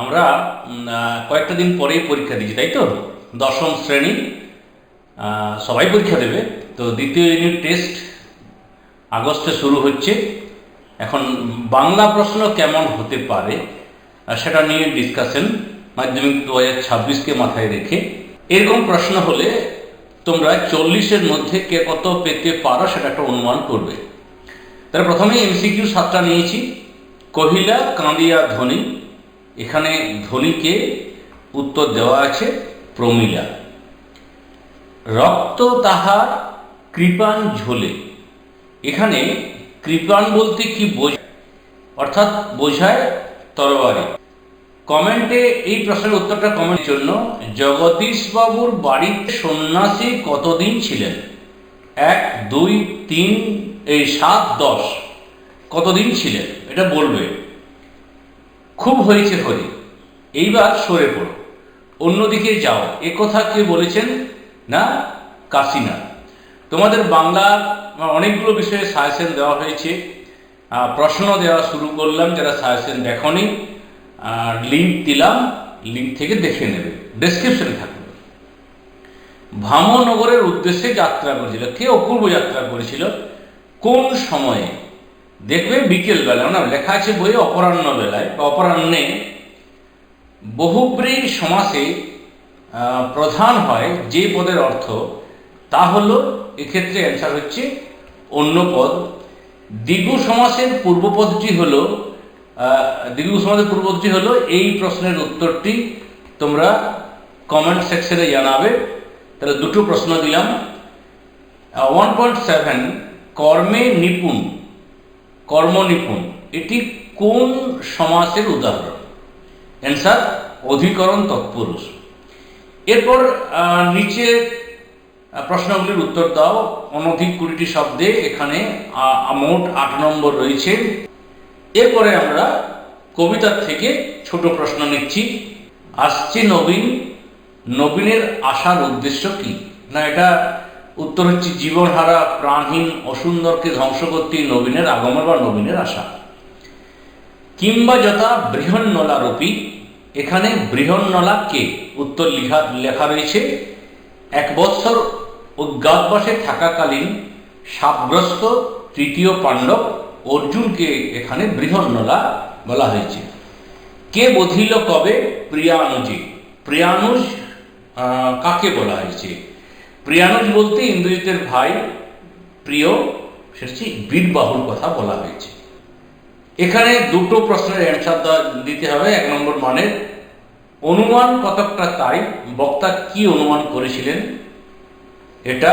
আমরা কয়েকটা দিন পরেই পরীক্ষা দিচ্ছি, তাই তো? দশম শ্রেণি সবাই পরীক্ষা দেবে। তো দ্বিতীয় ইউনিট টেস্ট আগস্টে শুরু হচ্ছে। এখন বাংলা প্রশ্ন কেমন হতে পারে সেটা নিয়ে ডিসকাশন মাধ্যমিক দু হাজার ছাব্বিশকে মাথায় রেখে। এরকম প্রশ্ন হলে তোমরা চল্লিশের মধ্যে কে কত পেতে পারো সেটা একটা অনুমান করবে। তাহলে প্রথমেই এমসিকিউ সাতটা নিয়েছি। কহিলা, কাঁদিয়া ধ্বনি এখানে ধ্বনিকে উত্তর দেওয়া আছে প্রমিলা। রক্ত তাহার কৃপাণ ঝোলে। এখানে কৃপাণ বলতে কি বোঝায় অর্থাৎ বোঝায় তরবারি। কমেন্টে এই প্রশ্নের উত্তরটা কমেন্টের জন্য। জগদীশবাবুর বাড়িতে সন্ন্যাসী কতদিন ছিলেন? এক, দুই, তিন, এই সাত, দশ। কতদিন ছিলেন? এটা বলবে। খুব হয়েছে হরি এইবার সরে পড়ো। অন্যদিকে যাও। এ কথা কে বলেছেন না? কাসিনা। তোমাদের বাংলার অনেকগুলো বিষয়ে সাজেশন দেওয়া হয়েছে। প্রশ্ন দেওয়া শুরু করলাম, যারা সাজেশন দেখনি লিঙ্ক দিলাম লিঙ্ক থেকে দেখে নেবে। ডেসক্রিপশনে থাকবে ভামনগরের উদ্দেশ্যে যাত্রা করেছিল। কে অপূর্ব যাত্রা করেছিল? কোন সময়ে? দেখবে বিকেল বেলা, না, লেখা আছে বইয়ে অপরাহ্ন বেলায়, বা অপরাহ্নে। বহুব্রী সমাসে প্রধান হয় যে পদের অর্থ, তা হল, এক্ষেত্রে অ্যান্সার হচ্ছে অন্য পদ। দ্বিগু সমাসের পূর্বপদটি হলো দ্বিগু সমাসের পূর্বপদটি হলো এই প্রশ্নের উত্তরটি তোমরা কমেন্ট সেকশনে জানাবে। তাহলে দুটো প্রশ্ন দিলাম। ওয়ান পয়েন্ট সেভেন কর্মে নিপুণ। কর্ম নিপুণ এটি কোন সমাসের উদাহরণ? অ্যান্সার অধিকরণ তৎপুরুষ। এরপর নিচে প্রশ্নগুলির উত্তর দাও। অনধিক কুড়িটি শব্দে এখানে মোট আট নম্বর রয়েছে। এরপরে আমরা কবিতার থেকে ছোট প্রশ্ন নিচ্ছি। আসছে নবীন। নবীনের আসার উদ্দেশ্য কি? না, এটা উত্তর হচ্ছে জীবনহারা প্রাণহীন অসুন্দরকে ধ্বংস করতেই নবীনের আগমন বা নবীনের আশা। কিংবা যথা বৃহন্নলা রূপী এখানে বৃহন্নলা কে? উত্তর লিখা লেখা রয়েছে, এক বৎসর অজ্ঞাতবাসে থাকাকালীন সাপগ্রস্ত তৃতীয় পাণ্ডব অর্জুনকে এখানে বৃহন্নলা বলা হয়েছে। কে বধিল কবে? প্রিয়ানুজি। প্রিয়ানুজ কাকে বলা হয়েছে? প্রিয়ানুজ বলতে ইন্দ্রজিতের ভাই, প্রিয় সেটা হচ্ছে বীরবাহুর কথা বলা হয়েছে। এখানে দুটো প্রশ্নের অ্যান্সার দিতে হবে, এক নম্বর মানের অনুমান কতকটা তাই? বক্তা কি অনুমান করেছিলেন? এটা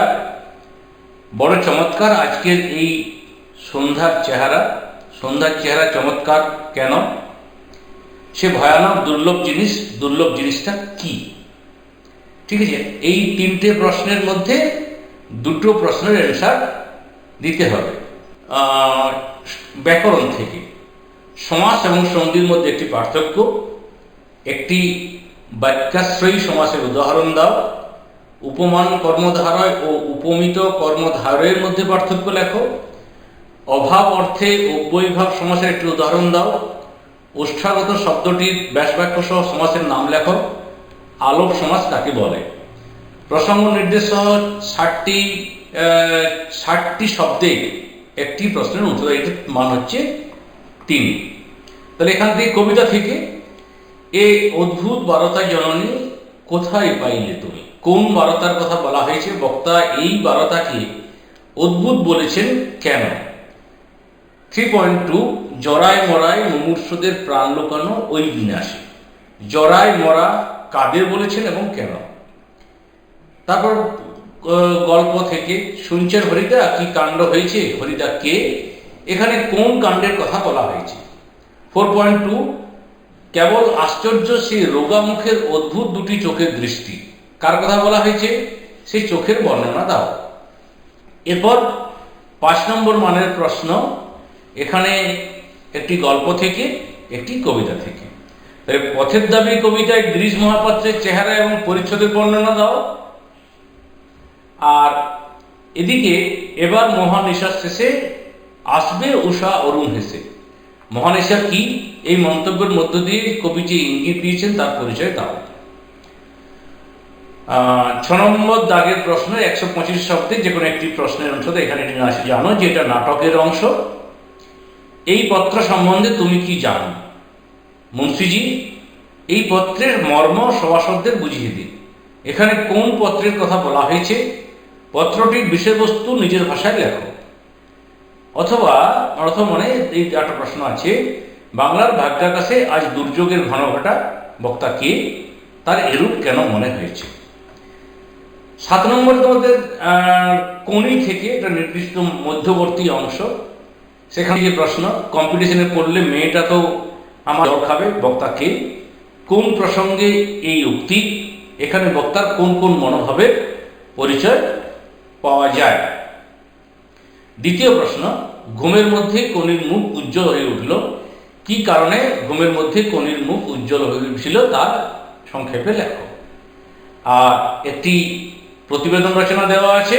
বড় চমৎকার। আজকের এই সন্ধ্যার চেহারা সন্ধ্যার চেহারা চমৎকার কেন? সে ভয়ানক দুর্লভ জিনিস, দুর্লভ জিনিসটা কি? ঠিক আছে? এই তিনটে প্রশ্নের মধ্যে দুটো প্রশ্নের অ্যান্সার দিতে হবে। ব্যাকরণ থেকে। সমাস এবং সন্ধির মধ্যে একটি পার্থক্য। একটি বাক্যাশ্রয়ী সমাসের উদাহরণ দাও। উপমান কর্মধারয় ও উপমিত কর্মধারয়ের মধ্যে পার্থক্য লেখো। অভাব অর্থে অব্যয়ভাব সমাসের একটি উদাহরণ দাও। ওষ্ঠাগত শব্দটির ব্যাসবাক্য সহ সমাসের নাম লেখো। আলোক সমাজ কাকে বলে। প্রসঙ্গ নির্দেশ ষাটটি ষাটটি শব্দে একটি প্রশ্নের উত্তর এটার মান হচ্ছে তিন। তাহলে এখান থেকে কবিতা থেকে, এ অদ্ভুত বারতা জননী কোথায় পাইলে তুমি? কোন বারতার কথা বলা হয়েছে? বক্তা এই বারতাকে অদ্ভুত বলেছেন কেন? থ্রি পয়েন্ট টু জরায় মরায় মুমূর্ষদের প্রাণ লোকানো ওই বিনাশে জরায় মরা কাদের বলেছেন এবং কেন? তারপর গল্প থেকে শুনছেন হরিদা, কি কাণ্ড হয়েছে? হরিদা কে? এখানে কোন কাণ্ডের কথা বলা হয়েছে? ফোর পয়েন্ট টু, কেবল আশ্চর্য সেই রোগা মুখের অদ্ভুত দুটি চোখের দৃষ্টি। কার কথা বলা হয়েছে? সেই চোখের বর্ণনা দাও। এরপর, পাঁচ নম্বর মানের প্রশ্ন, এখানে একটি গল্প থেকে, একটি কবিতা থেকে। পথের দাবি কবিতায় গিরিশ মহাপাত্রের চেহারা এবং পরিচ্ছদের বর্ণনা দাও। আর এদিকে এবার মহানিশার শেষে আসবে উষা অরুণ হেসে। মহানেশা কি এই মন্তব্যের মধ্য দিয়ে কবি যে ইঙ্গিত দিয়েছেন তার পরিচয় দাও। ছ নম্বর দাগের প্রশ্ন, একশো পঁচিশ শব্দে যে কোনো একটি প্রশ্নের অংশ এখানে তুমি আসি। জানো যে এটা নাটকের অংশ। এই পত্র সম্বন্ধে তুমি কি জানো? মুন্সিজি, এই পত্রের মর্ম সভাসদদের বুঝিয়ে দিন। এখানে কোন পত্রের কথা বলা হয়েছে? পত্রটির বিষয়বস্তু নিজের ভাষায় লেখো। অথবা অর্থমনে এই একটা প্রশ্ন আছে, বাংলার ভাগ্যাকাশে আজ দুর্যোগের ঘন ঘটা বক্তা কে? তার এরূপ কেন মনে হয়েছে? সাত নম্বর তোমাদের কোনি থেকে একটা নির্দিষ্ট মধ্যবর্তী অংশ। সেখানে যে প্রশ্ন, কম্পিটিশনে পড়লে মেয়েটা তো আমার জল খাবে, বক্তা কে? কোন প্রসঙ্গে এই উক্তি? এখানে বক্তার কোন কোন মনোভাবের পরিচয় পাওয়া যায়? দ্বিতীয় প্রশ্ন, ঘুমের মধ্যে কনির মুখ উজ্জ্বল হয়ে উঠল। কি কারণে ঘুমের মধ্যে কনির মুখ উজ্জ্বল হয়ে উঠছিল তার সংক্ষেপে লেখো। আর একটি প্রতিবেদন রচনা দেওয়া আছে,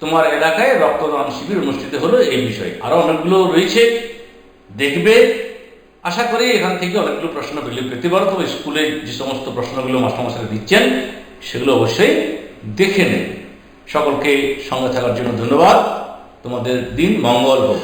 তোমার এলাকায় রক্তদান শিবির অনুষ্ঠিত হলো এই বিষয়ে। আরও অনেকগুলো রয়েছে, দেখবে আশা করি এখান থেকে অনেকগুলো প্রশ্ন পেলে পেতে পারো তবে স্কুলে যে সমস্ত প্রশ্নগুলো মাস্টারমশাই দিচ্ছেন, সেগুলো অবশ্যই দেখে নেবে সকলকে সঙ্গে থাকার জন্য ধন্যবাদ। তোমাদের দিন মঙ্গল হোক।